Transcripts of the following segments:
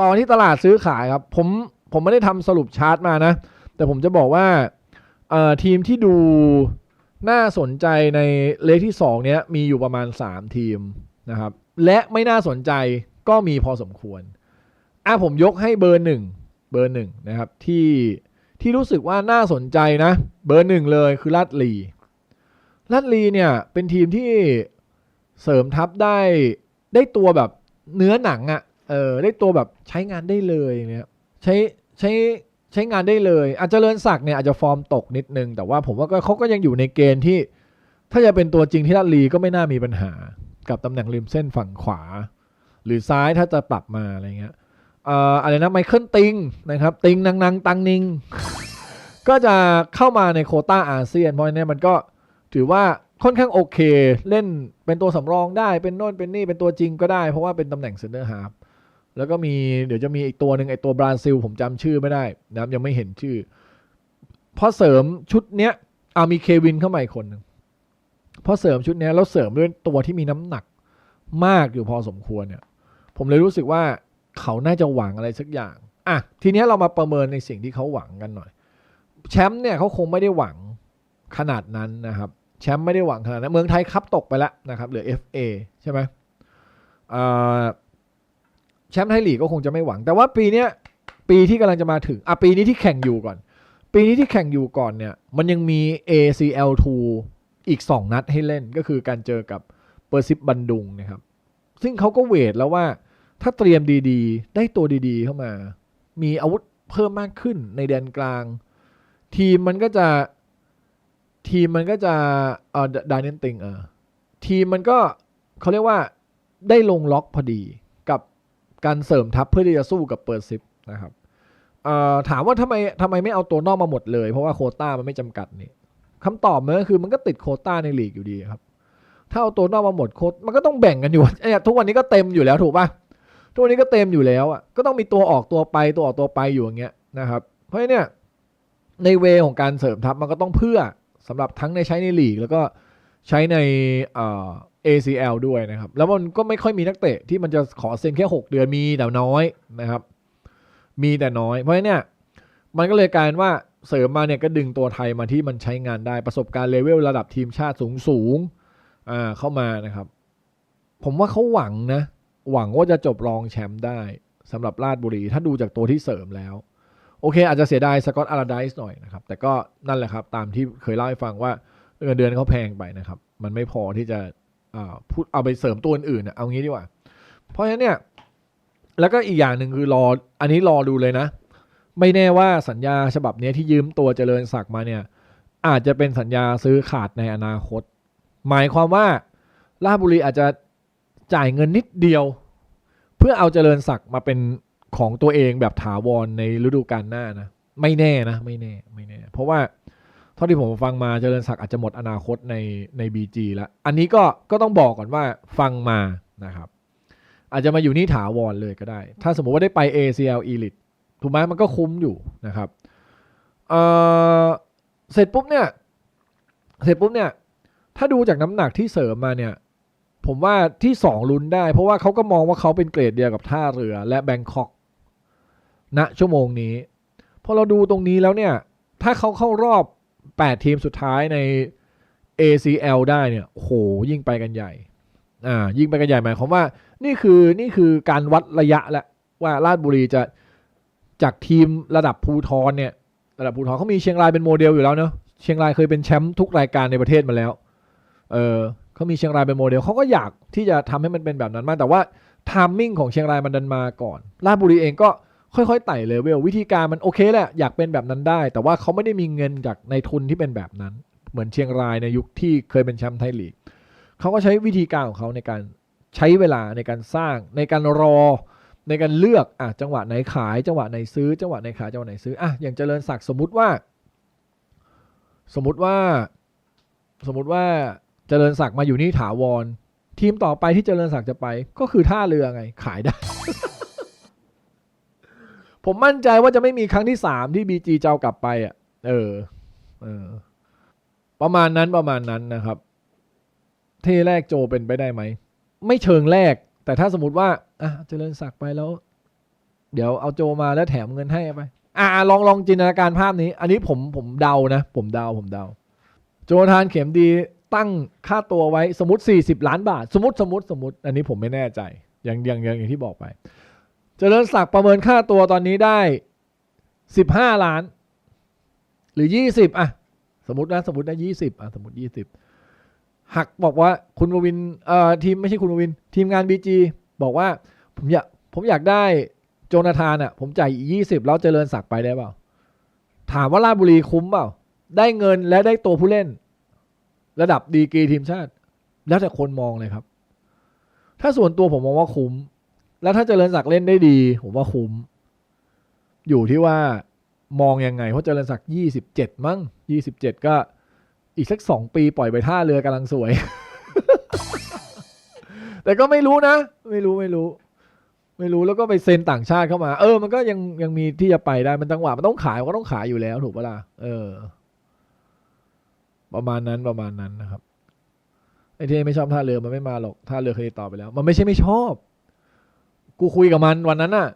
ตอนที่ตลาดซื้อขายครับ ผมผมไม่ได้ทำสรุปชาร์ตมานะ แต่ผมจะบอกว่าทีมที่ดูน่าสนใจในเลขที่ 2 เนี้ยมีอยู่ประมาณ 3 ทีมนะครับ และไม่น่าสนใจก็มีพอสมควรอะผมยกให้เบอร์หนึ่งเบอร์หนึ่งนะครับที่ที่รู้สึกว่าน่าสนใจนะ เบอร์หนึ่งเลยคือลาดลีลาดลีเนี่ยเป็นทีมที่เสริมทัพได้ได้ตัวแบบเนื้อหนังอะ่ะ เออได้ตัวแบบใช้งานได้เลยเนี่ยใช้ใช้ใช้งานได้เลยอาจจะเจริญศักเนี่ยอาจจะฟอร์มตกนิดนึง แต่ว่าผมว่าก็เขาก็ยังอยู่ในเกณฑ์ที่ ถ้าจะเป็นตัวจริงที่ลาดลีก็ไม่น่ามีปัญหา กับตำแหน่งริมเส้นฝั่งขวา หรือซ้ายถ้าจะปรับมาอะไรเงี้ยเอ่ออะไรนะไมเคิลติงนะครับ ติงนางนางตังนิง ก็จะเข้ามาในโคต้าอาเซียน เพราะฉะนั้นมันก็ถือว่าค่อนข้างโอเค เล่นเป็นตัวสำรองได้เป็นโน่นเป็นนี่เป็นตัวจริงก็ได้ เพราะว่าเป็นตำแหน่งเซนเตอร์ฮาร์ฟ แล้วก็มีเดี๋ยวจะมีอีกตัวหนึ่งไอตัวบราซิล ผมจำชื่อไม่ได้นะครับยังไม่เห็นชื่อ พอเสริมชุดเนี้ยอามีเควินเข้ามาอีกคนหนึ่งพอเสริมชุดเนี้ยแล้วเสริมด้วยตัวที่มีน้ำหนักมากอยู่พอสมควรเนี่ย ผมเลยรู้สึกว่าเขาน่าจะหวังอะไรสักอย่างอะทีเนี้ยเรามาประเมินในสิ่งที่เขาหวังกันหน่อย แชมป์เนี่ยเขาคงไม่ได้หวังขนาดนั้นนะครับ แชมป์ไม่ได้หวังขนาดนั้นเมืองไทยคับตกไปแล้วนะครับเหลือ FA ใช่ไหมอ่อ แชมป์ไทยลีกก็คงจะไม่หวัง แต่ว่าปีเนี้ยปีที่กำลังจะมาถึงอะปีนี้ที่แข่งอยู่ก่อน ปีนี้ที่แข่งอยู่ก่อนเนี่ย มันยังมี ACL2 อีก 2 นัดให้เล่นก็คือการเจอกับเปอร์ซิปบันดุงนะครับ ซึ่งเขาก็เวทแล้วว่าถ้าเตรียมดีๆ ได้ตัวดีๆ เข้ามา มีอาวุธเพิ่มมากขึ้นในแดนกลาง ทีมมันก็จะทีมมันก็จะเออดานเนนติงเออทีมมันก็เขาเรียกว่าได้ลงล็อกพอดี การเสริมทัพเพื่อที่จะสู้กับเปอร์ซิปนะครับถามว่าทำไมทำไมไม่เอาตัวนอกมาหมดเลย เพราะว่าโคต้ามันไม่จำกัดนี่คำตอบมันก็คือมันก็ติดโคต้าในลีกอยู่ดีครับ ถ้าเอาตัวนอกมาหมดโค้ดมันก็ต้องแบ่งกันอยู่เนี่ยทุกวันนี้ก็เต็มอยู่แล้วถูกป่ะทุกวันนี้ก็เต็มอยู่แล้วอะก็ต้องมีตัวออกตัวไปตัวออกตัวไปอยู่อย่างเงี้ยนะครับ เพราะฉะนั้นเนี่ยในเวของการเสริมทัพมันก็ต้องเพื่อสำหรับทั้งในใช้ในลีกแล้วก็ ใช้ในเอ่อ ACL ด้วยนะครับ แล้วมันก็ไม่ค่อยมีนักเตะที่มันจะขอเซ็นแค่ 6 เดือนมีแต่น้อยนะครับ มีแต่น้อย เพราะฉะนั้นเนี่ยมันก็เลยกลายว่าเสริมมาเนี่ยก็ดึงตัวไทยมาที่มันใช้งานได้ประสบการณ์เลเวลระดับทีมชาติสูงสูงๆอ่าเข้ามานะครับ ผมว่าเขาหวังนะ หวังว่าจะจบรองแชมป์ได้สำหรับราชบุรี ถ้าดูจากตัวที่เสริมแล้ว โอเค อาจจะเสียดายสกอตอาราไดส์หน่อยนะครับ แต่ก็นั่นแหละครับ ตามที่เคยเล่าให้ฟังว่า เงินเดือนเขาแพงไปนะครับ มันไม่พอที่จะพูดเอาไปเสริมตัวอื่นๆนะเอางี้ดีกว่า เพราะฉะนั้นเนี่ย แล้วก็อีกอย่างหนึ่งคือรอ อันนี้รอดูเลยนะ ไม่แน่ว่าสัญญาฉบับนี้ที่ยืมตัวเจริญศักดิ์มาเนี่ย อาจจะเป็นสัญญาซื้อขาดในอนาคต หมายความว่าราชบุรีอาจจะจ่ายเงินนิดเดียว เพื่อเอาเจริญศักดิ์มาเป็นของตัวเองแบบถาวรในฤดูกาลหน้านะ ไม่แน่นะ ไม่แน่ ไม่แน่ เพราะว่า เท่าที่ผมฟังมาเจริญศักดิ์อาจจะหมดอนาคตในใน BG แล้วอันนี้ก็ก็ต้องบอกก่อนว่าฟังมานะครับอาจจะมาอยู่นี่ถาวรเลยก็ได้ ถ้าสมมุติว่าได้ไป ACL Elite ถูกไหมมันก็คุ้มอยู่นะครับเออเสร็จปุ๊บเนี่ยเสร็จปุ๊บเนี่ยถ้าดูจากน้ำหนักที่เสริมมาเนี่ยผมว่าที่สองลุ้นได้ เพราะว่าเขาก็มองว่าเขาเป็นเกรดเดียวกับท่าเรือและแบงคอกณชั่วโมงนี้พอเราดูตรงนี้แล้วเนี่ย ถ้าเขาเข้ารอบ 8 ทีมสุดท้ายใน ACL ได้เนี่ยโหยิ่งไปกันใหญ่ อ่า ยิ่งไปกันใหญ่หมายความว่า นี่คือนี่คือการวัดระยะแล้วว่าราชบุรีจะจากทีมระดับภูทรเนี่ย ระดับภูทรเขามีเชียงรายเป็นโมเดลอยู่แล้วเนาะเชียงรายเคยเป็นแชมป์ทุกรายการในประเทศมาแล้ว เออเขามีเชียงรายเป็นโมเดลเขาก็อยากที่จะทำให้มันเป็นแบบนั้นมากแต่ว่าทามมิ่งของเชียงรายมันดันมาก่อนราชบุรีเองก็ ค่อยๆไต่เลเวลวิธีการมันโอเคแหละอยากเป็นแบบนั้นได้ แต่ว่าเขาไม่ได้มีเงินจากในทุนที่เป็นแบบนั้น เหมือนเชียงรายในยุคที่เคยเป็นแชมป์ไทยลีกเขาก็ใช้วิธีการของเขาในการใช้เวลาในการสร้าง ในการรอ ในการเลือกอะจังหวะไหนขายจังหวะไหนซื้อ จังหวะไหนขายจังหวะไหนซื้ออะอย่างเจริญศักดิ์สมมติว่า สมมติว่า สมมติว่าเจริญศักดิ์มาอยู่นี่ถาวร ทีมต่อไปที่เจริญศักดิ์จะไป ก็คือท่าเรือไงขายได้ ผมมั่นใจว่าจะไม่มีครั้งที่สามที่บีจีจะเอากลับไปอะ เออ เออ ประมาณนั้นประมาณนั้นนะครับ เทแรกโจเป็นไปได้ไหม ไม่เชิงแรก แต่ถ้าสมมติว่า อะเจริญศักดิ์ไปแล้ว เดี๋ยวเอาโจมาแล้วแถมเงินให้ไป อ่าลองลองจินตนาการภาพนี้ อันนี้ผมผมเดานะ ผมเดาผมเดา โจทานเข็มดีตั้งค่าตัวไว้สมมติ 40 ล้านบาท สมมติสมมติสมมติ อันนี้ผมไม่แน่ใจย่างอย่างอย่างอย่างที่บอกไป เจริญศักดิ์ประเมินค่าตัวตอนนี้ได้ 15 ล้าน หรือ 20 อะ สมมตินะสมมตินะ20 อะ สมมติ 20 หักบอกว่าคุณววินเอ่อทีมไม่ใช่คุณววิน ทีมงาน BG บอกว่าผมอยากผมอยากได้โจนาธานอะ ผมจ่ายอีก20 แล้วเจริญศักดิ์ไปได้เปล่า ถามว่าราชบุรีคุ้มเปล่า ได้เงินและได้ตัวผู้เล่น ระดับดีกรีทีมชาติ แล้วแต่คนมองเลยครับ ถ้าส่วนตัวผมมองว่าคุ้ม แล้วถ้าเจริญศักดิ์เล่นได้ดี ผมว่าคุ้ม อยู่ที่ว่ามองยังไง เพราะเจริญศักดิ์ยี่สิบเจ็ดมั้งยี่สิบเจ็ดก็อีกสักสองปีปล่อยไปท่าเรือกำลังสวย แต่ก็ไม่รู้นะ ไม่รู้ไม่รู้ ไม่รู้แล้วก็ไปเซ็นต่างชาติเข้ามา เออ มันก็ยังยังมีที่จะไปได้ มันจังหวะมันต้องขายมันก็ต้องขายอยู่แล้วถูกปะล่ะ เออ ประมาณนั้นประมาณนั้นนะครับไอ้ที่ไม่ชอบท่าเรือมันไม่มาหรอกท่าเรือเคยต่อไปแล้ว มันไม่ใช่ไม่ชอบ กูคุยกับมันวันนั้นน่ะ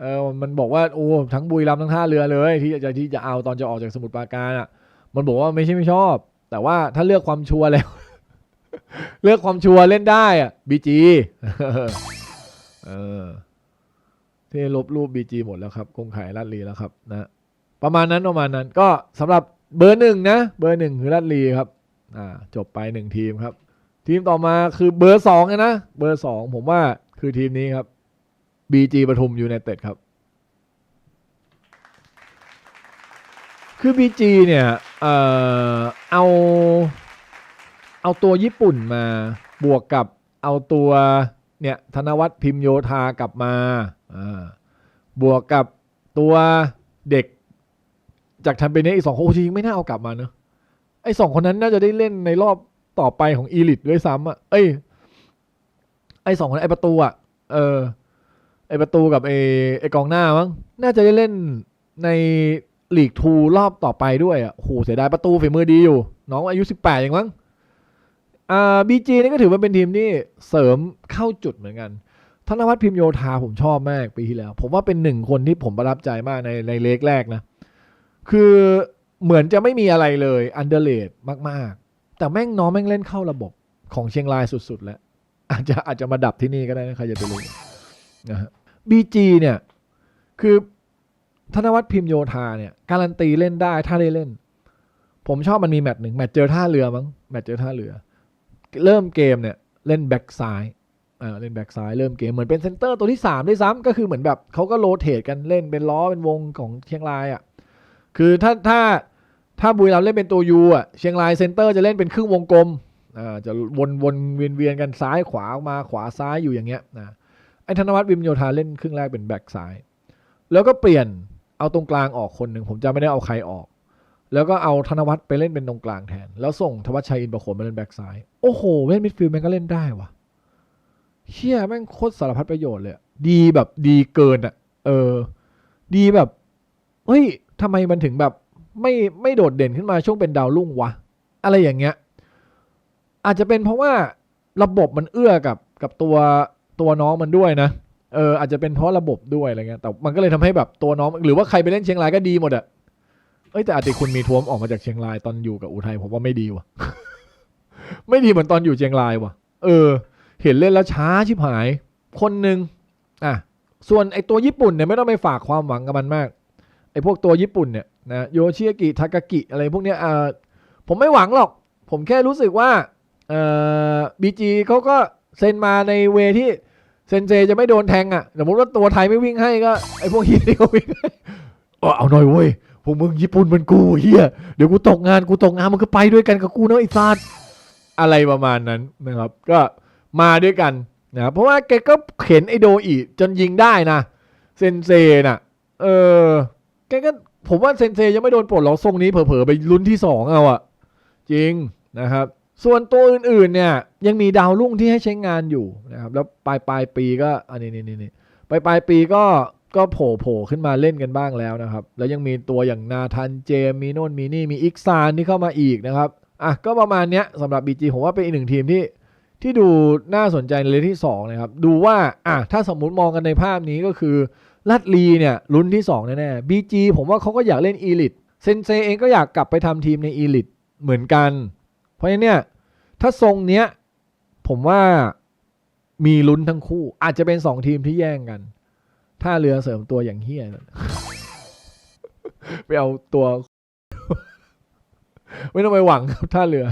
เออมันบอกว่าโอ้ทั้งบุรีรัมย์ทั้งท่าเรือเลย ที่จะที่จะเอาตอนจะออกจากสมุทรปราการอะ มันบอกว่าไม่ใช่ไม่ชอบ แต่ว่าถ้าเลือกความชัวร์แล้ว เลือกความชัวร์เล่นได้อะบีจีเออที่ลบรูปบีจีหมดแล้วครับคงขายลัดลีแล้วครับนะประมาณนั้นประมาณนั้น ก็สำหรับเบอร์หนึ่งนะ เบอร์หนึ่งคือลัดลีครับอ่าจบไปหนึ่งทีมครับ ทีมต่อมาคือเบอร์สองนะเบอร์สองผมว่าคือทีมนี้ครับ BG ปทุมยูไนเต็ดครับ คือ BG เนี่ยเอ่อเอาเอาตัวญี่ปุ่นมาบวกกับเอาตัวเนี่ยธนวัฒน์พิมโยธากลับมาบวกกับตัวเด็กจากทันเปนเนสอีกสองคนจริงไม่น่าเอากลับมาเนอะไอ้สองคนนั้นน่าจะได้เล่นในรอบต่อไปของอีลิทด้วยซ้ำอะเอ้ยไอ้สองคนไอ้ประตูอะเออ ไอประตูกับไอไอกองหน้ามั้งน่าจะได้เล่นในลีกทูรอบต่อไปด้วยอะโหเสียดายประตูฝีมือดีอยู่ น้องอายุสิบแปดเองมั้งอ่าบีจีนี่ก็ถือว่าเป็นทีมที่เสริมเข้าจุดเหมือนกันธนวัฒน์พิมโยธาผมชอบมากปีที่แล้ว ผมว่าเป็นหนึ่งคนที่ผมประทับใจมากในในเลกแรกนะ คือเหมือนจะไม่มีอะไรเลยอันเดอร์เลดมาก ๆ แต่แม่งน้องแม่งเล่นเข้าระบบของเชียงรายสุด ๆ แล้ว อาจจะอาจจะมาดับที่นี่ก็ได้นะใครจะไปรู้ นะฮะบีจีเนี่ยคือธนวัฒน์พิมโยธาเนี่ยการันตีเล่นได้ถ้าได้เล่น ผมชอบมันมีแมตช์หนึ่งแมตช์เจอท่าเรือมั้งแมตช์เจอท่าเรือ เริ่มเกมเนี่ยเล่นแบ็กซ้ายอ่าเล่นแบ็กซ้ายเริ่มเกมเหมือนเป็นเซนเตอร์ตัวที่3ด้วยซ้ำก็คือเหมือนแบบเขาก็โรเตทกันเล่นเป็นล้อเป็นวงของเชียงรายอะคือถ้าถ้าถ้าบุรีรัมย์เล่นเป็นตัวยูอะเชียงรายเซนเตอร์จะเล่นเป็นครึ่งวงกลมอ่าจะวนวนเวียนเวียนกันซ้ายขวามาขวาซ้ายอยู่อย่างเงี้ยนะ ไอ้ธนวัฒน์วิมโยธาเล่นครึ่งแรกเป็นแบ็กซ้าย แล้วก็เปลี่ยนเอาตรงกลางออกคนหนึ่งผมจะไม่ได้เอาใครออก แล้วก็เอาธนวัฒน์ไปเล่นเป็นตรงกลางแทน แล้วส่งธวัชชัยอินประโคนมาเล่นแบ็กซ้าย โอ้โหเล่นมิดฟิลด์แม่งก็เล่นได้วะเชี่ยแม่งโคตรสารพัดประโยชน์เลยอะดีแบบดีเกินอะ เออ ดีแบบเฮ้ยทำไมมันถึงแบบไม่ไม่โดดเด่นขึ้นมาช่วงเป็นดาวรุ่งวะ อะไรอย่างเงี้ย อาจจะเป็นเพราะว่าระบบมันเอื้อกับกับตัว ตัวน้องมันด้วยนะเอออาจจะเป็นเพราะระบบด้วยอะไรเงี้ยแต่มันก็เลยทำให้แบบตัวน้องหรือว่าใครไปเล่นเชียงรายก็ดีหมดอะเอ้ยแต่อาติคุณมีทวมออกมาจากเชียงรายตอนอยู่กับอุทัยผมว่าไม่ดีว่ะ ไม่ดีเหมือนตอนอยู่เชียงรายว่ะ เออ เห็นเล่นแล้วช้าชิบหาย คนหนึ่งอะส่วนไอตัวญี่ปุ่นเนี่ยไม่ต้องไปฝากความหวังกับมันมากไอพวกตัวญี่ปุ่นเนี่ยนะโยชิยากิทากากิอะไรพวกเนี้ยอ่าผมไม่หวังหรอก ผมแค่รู้สึกว่าเอ่อบีจีเขาก็เซ็นมาในเวที่ เซนเซจะไม่โดนแทงอะ สมมติว่าตัวไทยไม่วิ่งให้ก็ไอพวกเฮียนี่ก็วิ่งให้เอาหน่อยเว้ย พวกมึงญี่ปุ่นมันกูเฮียเดี๋ยวกูตกงานกูตกงานมันก็ไปด้วยกันกับกูนะไอ้ซาดอะไรประมาณนั้นนะครับ ก็มาด้วยกันนะครับเพราะว่าแกก็เข็นไอโดอีจนยิงได้นะ เซนเซน่ะ เออแกก็ผมว่าเซนเซยังไม่โดนปลดล็อกทรงนี้เผลอๆไปลุ้นที่สองเอาอะจริงนะครับ ส่วนตัวอื่นๆเนี่ยยังมีดาวรุ่งที่ให้ใช้งานอยู่นะครับแล้วปลายปลายปีก็อันนี้นี่นี่ปลายปลายปีก็ก็โผล่โผล่ขึ้นมาเล่นกันบ้างแล้วนะครับ แล้วยังมีตัวอย่างนาธานเจมมีโน่นมีนี่มีอิกซานที่เข้ามาอีกนะครับอะก็ประมาณเนี้ยสำหรับ BG ผมว่าเป็นอีกหนึ่งทีมที่ที่ดูน่าสนใจในเลขที่2นะครับดูว่าอะถ้าสมมุติมองกันในภาพนี้ก็คือลัดลีเนี่ยลุ้นที่สองแน่ๆบีจีผมว่าเขาก็อยากเล่นอีลิตเซนเซเองก็อยากกลับไปทำทีมในอีลิตเหมือนกัน เพราะฉะนั้นเนี่ยถ้าทรงเนี้ยผมว่ามีลุ้นทั้งคู่ อาจจะเป็นสองทีมที่แย่งกัน ถ้าเรือเสริมตัวอย่างเฮียไปเอาตัว ไม่ต้องไปหวังครับท่าเรือ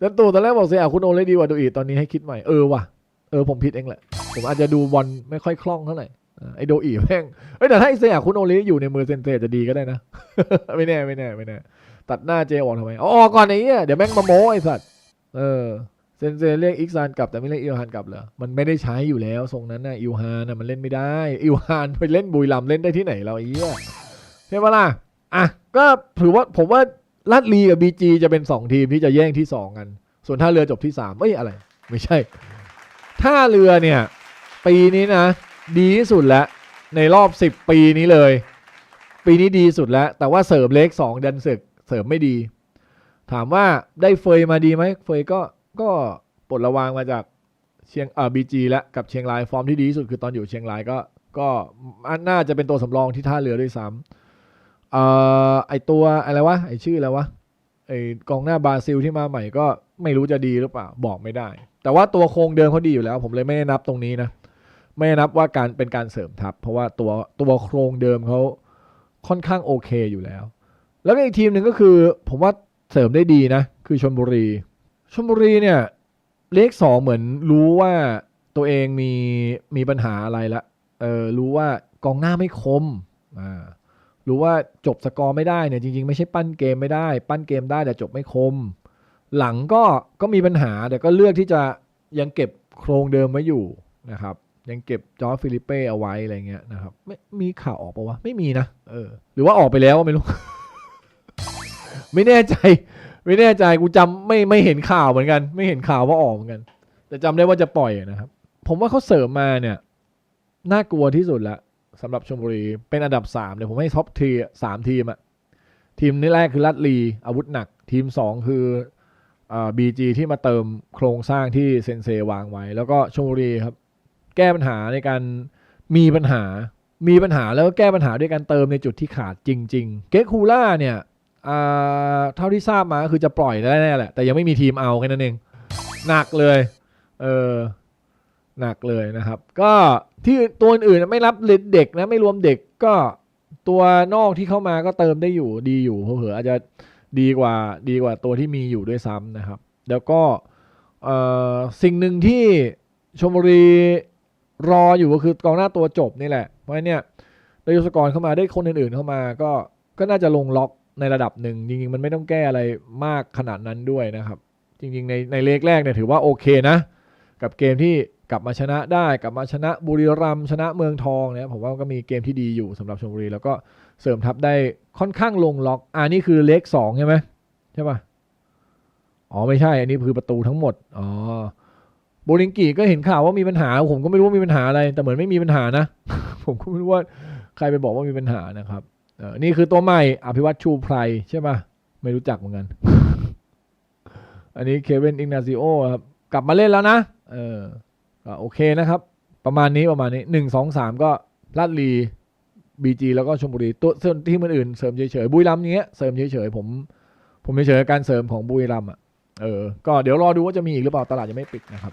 แล้วตัวตอนแรกบอกเสียคุณโอเลยดีกว่าดูอีตอนนี้ให้คิดใหม่เออว่ะเออผมผิดเองแหละ ผมอาจจะดูบอลไม่ค่อยคล่องเท่าไหร่ไอโดอีแม่งเอ้แต่ถ้าไอเสียคุณโอเลอยู่ในมือเซนเซจะดีก็ได้นะ ไม่แน่ไม่แน่ไม่แน่ ตัดหน้าเจออกทำไมอาอกก่อนไอ้เหี้ยเดี๋ยวแม่งมาโม้ไอ้สัตว์เออเซนเซเรียกอิกซานกลับแต่ไม่เรียกอิลฮานกลับเหรอ มันไม่ได้ใช้อยู่แล้วทรงนั้นน่ะอิลฮานน่ะมันเล่นไม่ได้ อิลฮานไปเล่นบุยลัมย์เล่นได้ที่ไหนเราไอ้เหี้ยใช่ปะล่ะอะก็ถือว่าผมว่าลัดลีกับบีจีจะเป็นสองทีมที่จะแย่งที่สองกัน ส่วนท่าเรือจบที่สามเอ้ยอะไร ไม่ใช่ ท่าเรือเนี่ย ปีนี้นะ ดีที่สุดแล้ว ในรอบสิบปีนี้เลย ปีนี้ดีสุดแล้ว แต่ว่าเสริมเล็กสองดันศึก เสริมไม่ดี ถามว่าได้เฟยมาดีไหมเฟยก็ก็ปลดระวางมาจากเชียงเอ่อบีจีแล้วกับเชียงรายฟอร์มที่ดีที่สุดคือตอนอยู่เชียงรายก็ก็น่าจะเป็นตัวสำรองที่ท่าเรือด้วยซ้ำเอ่อไอตัวอะไรวะไอชื่ออะไรวะไอกองหน้าบราซิลที่มาใหม่ก็ไม่รู้จะดีหรือเปล่าบอกไม่ได้ แต่ว่าตัวโครงเดิมเขาดีอยู่แล้ว ผมเลยไม่ได้นับตรงนี้นะไม่ได้นับว่าการเป็นการเสริมทัพ เพราะว่าตัวตัวโครงเดิมเขาค่อนข้างโอเคอยู่แล้ว แล้วก็อีกทีมหนึ่งก็คือ ผมว่าเสริมได้ดีนะ คือชนบุรีชนบุรีเนี่ยเลขสองเหมือนรู้ว่าตัวเองมีมีปัญหาอะไรละเออรู้ว่ากองหน้าไม่คมอ่ารู้ว่าจบสกอร์ไม่ได้เนี่ยจริง ๆ ไม่ใช่ปั้นเกมไม่ได้ ปั้นเกมได้แต่จบไม่คม หลังก็ก็มีปัญหาแต่ก็เลือกที่จะยังเก็บโครงเดิมไว้อยู่นะครับยังเก็บจอร์ฟิลิปเป้เอาไว้อะไรเงี้ยนะครับไม่มีข่าวออกปะวะไม่มีนะเออหรือว่าออกไปแล้วไม่รู้ ไม่แน่ใจ ไม่แน่ใจกูจำไม่ไม่เห็นข่าวเหมือนกัน ไม่เห็นข่าวว่าออกเหมือนกัน แต่จำได้ว่าจะปล่อยนะครับ ผมว่าเขาเสริมมาเนี่ยน่ากลัวที่สุดละสำหรับชมบุรีเป็นอันดับสามเนี่ยผมให้ท็อปทีสามทีมอะทีมนี้แรกคือลัดลีอาวุธหนัก ทีมสองคือบีจีที่มาเติมโครงสร้างที่เซนเซวางไว้ แล้วก็ชมบุรีครับ แก้ปัญหาในการมีปัญหามีปัญหาแล้วก็แก้ปัญหาด้วยการเติมในจุดที่ขาดจริง ๆ เกคูล่าเนี่ย เท่าที่ทราบมาคือจะปล่อยได้แน่แหละ แต่ยังไม่มีทีมเอาแค่นั้นเอง หนักเลย เออหนักเลยนะครับ ก็ที่ตัวอื่นไม่รับเด็กนะไม่รวมเด็กก็ตัวนอกที่เข้ามาก็เติมได้อยู่ดีอยู่เผลออาจจะดีกว่าดีกว่าตัวที่มีอยู่ด้วยซ้ำนะครับ แล้วก็เอ่อสิ่งหนึ่งที่ชมบุรีรออยู่ก็คือกองหน้าตัวจบนี่แหละ เพราะเนี่ยได้ยศกรเข้ามาได้คนอื่นๆเข้ามาก็ก็น่าจะลงล็อก ในระดับหนึ่งจริงๆมันไม่ต้องแก้อะไรมากขนาดนั้นด้วยนะครับ จริงๆในในเลกแรกเนี่ยถือว่าโอเคนะ กับเกมที่กลับมาชนะได้กลับมาชนะบุรีรัมย์ชนะเมืองทองเนี่ยผมว่าก็มีเกมที่ดีอยู่สำหรับชลบุรี แล้วก็เสริมทัพได้ค่อนข้างลงล็อกอ่านี่คือเลกสองใช่ไหมใช่ปะอ๋อไม่ใช่ อันนี้คือประตูทั้งหมดอ๋อโบลิงกีก็เห็นข่าวว่ามีปัญหา ผมก็ไม่รู้ว่ามีปัญหาอะไร แต่เหมือนไม่มีปัญหานะ ผมก็ไม่รู้ว่าใครไปบอกว่ามีปัญหานะครับ นี่คือตัวใหม่อภิวัตชูไพรใช่ปะไม่รู้จักเหมือนกัน อันนี้เควินอิงนาซิโอครับกลับมาเล่นแล้วนะเออก็โอเคนะครับ ประมาณนี้ประมาณนี้หนึ่งสองสามก็ลาดลีบีจีแล้วก็ชมบุรีตัวส่วนที่อื่นเสริมเฉยๆบุรีรัมเนี้ยเสริมเฉยๆผม ผมเฉยๆกับการเสริมของบุรีรัมอะเออก็เดี๋ยวรอดูว่าจะมีอีกหรือเปล่าตลาดยังไม่ปิดนะครับ